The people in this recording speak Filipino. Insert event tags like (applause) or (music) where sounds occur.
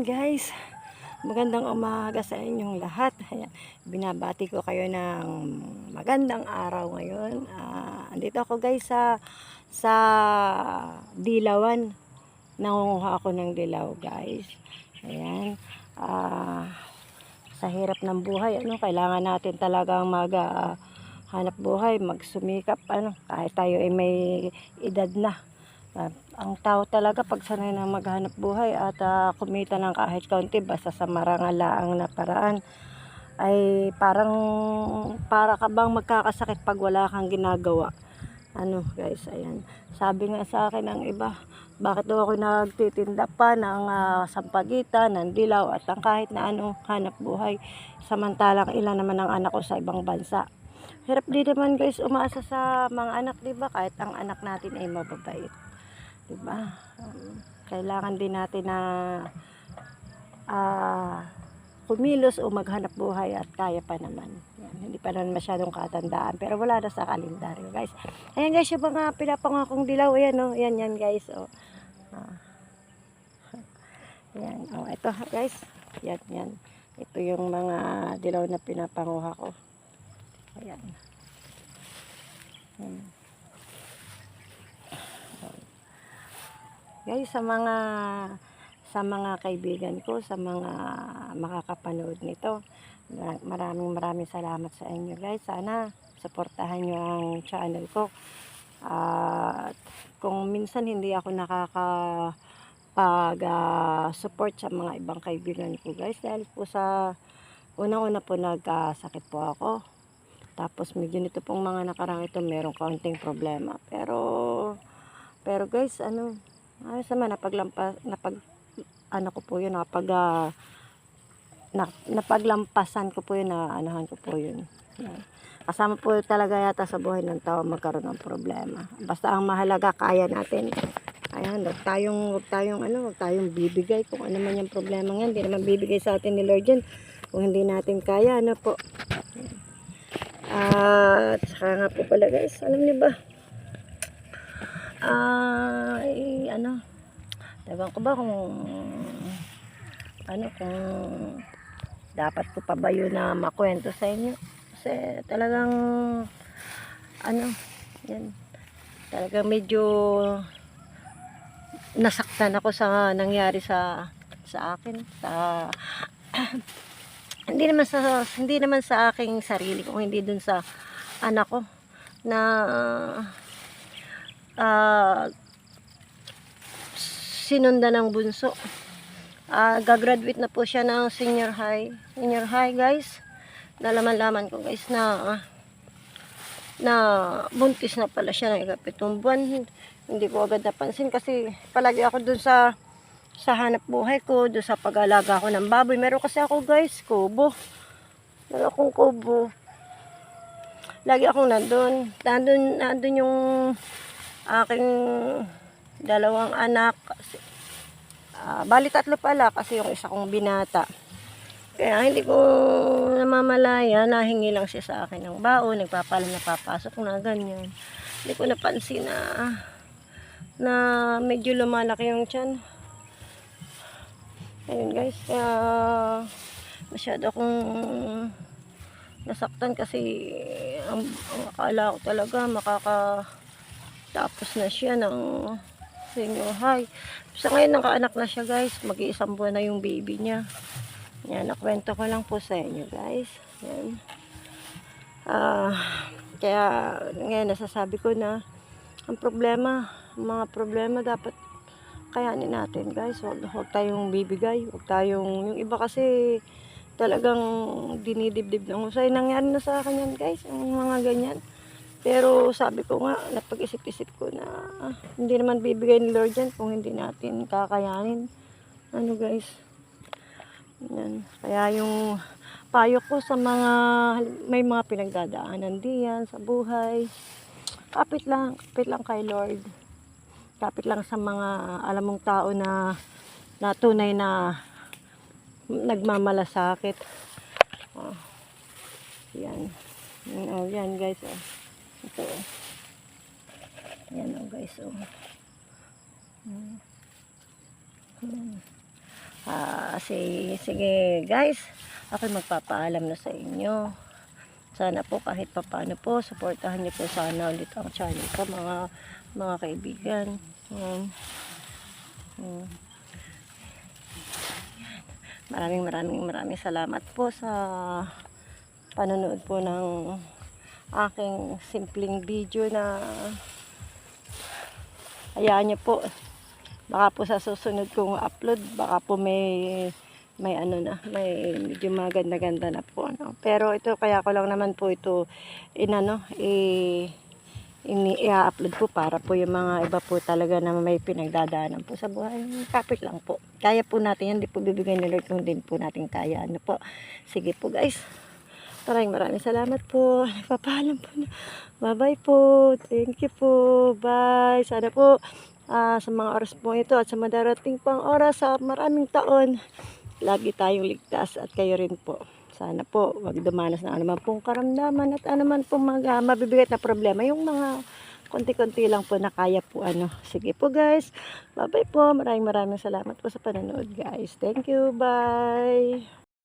Guys, magandang umaga sa inyong lahat. Ayan, binabati ko kayo ng magandang araw ngayon. Ah, andito ako guys sa sa Dilawan. Nangunguha ako ng dilaw guys. Ayan. Ah, sa hirap ng buhay, ano, kailangan natin talagang mag ah, hanap buhay, magsumikap, ano, kahit tayo ay may edad na. Ang tao talaga pag sanay na maghanap buhay at ah, kumita ng kahit kaunti basta sa marangalaang na paraan ay parang para ka bang magkakasakit pag wala kang ginagawa. Ano guys, ayan. Sabi nga sa akin ng iba, bakit daw ako nagtitinda pa ng ah, sampagitan, ng dilaw at ang kahit na anong hanap buhay. Samantalang ilan naman ang anak ko sa ibang bansa. Hirap din naman guys umasa sa mga anak, 'di ba? Kahit ang anak natin ay mababait. 'Di ba? Um, kailangan din natin na ah kumilos o maghanap buhay at kaya pa naman. Yan, hindi pa naman masyadong katandaan pero wala na sa kalendaryo guys. Ayan guys, yung mga pinapangakong dilaw, ayan oh, ayan yan guys. Oh. Ah. Ayan, oh, ito guys. Yan, yan. Ito yung mga dilaw na pinapanguha ko. Ayan. Ayan. Guys, sa mga sa mga kaibigan ko, sa mga makakapanood nito, mara- maraming maraming salamat sa inyo guys. Sana suportahan nyo ang channel ko. At kung minsan hindi ako nakaka pag ah, support sa mga ibang kaibigan ko guys dahil po sa unang-una po nagkasakit po ako tapos medyo nito pong mga nakarang ito merong kaunting problema pero pero guys ano ayos naman napaglampas napag ano ko po yun napag ah, na, napaglampasan ko po yun na anahan ko po yun Yan. kasama po talaga yata sa buhay ng tao magkaroon ng problema basta ang mahalaga kaya natin Ayan, huwag tayong, huwag tayong, ano, huwag tayong bibigay kung ano man yung problema yan. Hindi naman bibigay sa atin ni Lord yan kung hindi natin kaya, ano po. At saka nga po pala guys, alam niyo ba? Ay, ano, ewan ko ba kung, ano, kung dapat ko pa ba yun na makwento sa inyo. Kasi talagang, ano, yan, talagang medyo nasaktan ako sa nangyari sa sa akin sa (clears throat) hindi naman sa hindi naman sa aking sarili kung hindi dun sa anak ko na ah sinunda ng bunso Ah, gagraduate na po siya ng senior high senior high guys nalaman-laman ko guys na ah, na buntis na pala siya ng ikapitong buwan hindi ko agad napansin kasi palagi ako dun sa sa hanap buhay ko, dun sa pag-alaga ko ng baboy. Meron kasi ako guys, kubo. Meron akong kubo. Lagi akong nandun. Nandun, nandun yung aking dalawang anak. Ah, bali tatlo pala kasi yung isa kong binata. Kaya hindi ko namamalaya, nahingi lang siya sa akin ng baon, nagpapalam na papasok na ganyan. Hindi ko napansin na na medyo lumalaki yung tiyan. Ayun guys, kaya masyado akong nasaktan kasi ang, ang akala ko talaga makakatapos na siya ng senior high. Sa ngayon nakaanak na siya guys, mag-iisang buwan na yung baby niya. Yan, nakwento ko lang po sa inyo guys. Yan. Ah, kaya ngayon nasasabi ko na ang problema, mga problema dapat kayanin natin guys. Huwag, huwag tayong bibigay. Huwag tayong, yung iba kasi talagang dinidibdib ng husay. Nangyari na sa akin yan guys, ang mga ganyan. Pero sabi ko nga, napag-isip-isip ko na ah, hindi naman bibigay ni Lord yan kung hindi natin kakayanin. Ano guys? Yan. Kaya yung payo ko sa mga may mga pinagdadaanan diyan sa buhay. Kapit lang, kapit lang kay Lord. Kapit lang sa mga alam mong tao na na tunay na nagmamalasakit. Oh. Yan, oh, yan guys. Oh. Ito. Oh. Yan oh guys. Oh. Hmm. Ah, si, sige guys, ako magpapaalam na sa inyo. Sana po kahit papaano po, supportahan niyo po sana ulit ang channel ko mga mga kaibigan. Yan. Mm. Maraming maraming maraming salamat po sa panonood po ng aking simpleng video na hayaan niyo po baka po sa susunod kong upload baka po may may ano na may medyo maganda-ganda na po ano. pero ito kaya ko lang naman po ito inano i ini i-upload po para po yung mga iba po talaga na may pinagdadaanan po sa buhay. Kapit lang po. Kaya po natin yan. Hindi po bibigyan ni Lord kung din po natin kaya. Ano po. Sige po guys. Maraming maraming salamat po. (laughs) Nagpapaalam po na. Bye-bye po. Thank you po. Bye. Sana po ah, sa mga oras po ito at sa madarating pang oras sa maraming taon, lagi tayong ligtas at kayo rin po. Sana po, wag dumanas ng anuman pong karamdaman at anuman pong mga mabibigat na problema. Yung mga konti-konti lang po na kaya po ano. Sige po guys. Bye-bye po. Maraming maraming salamat po sa panonood guys. Thank you. Bye.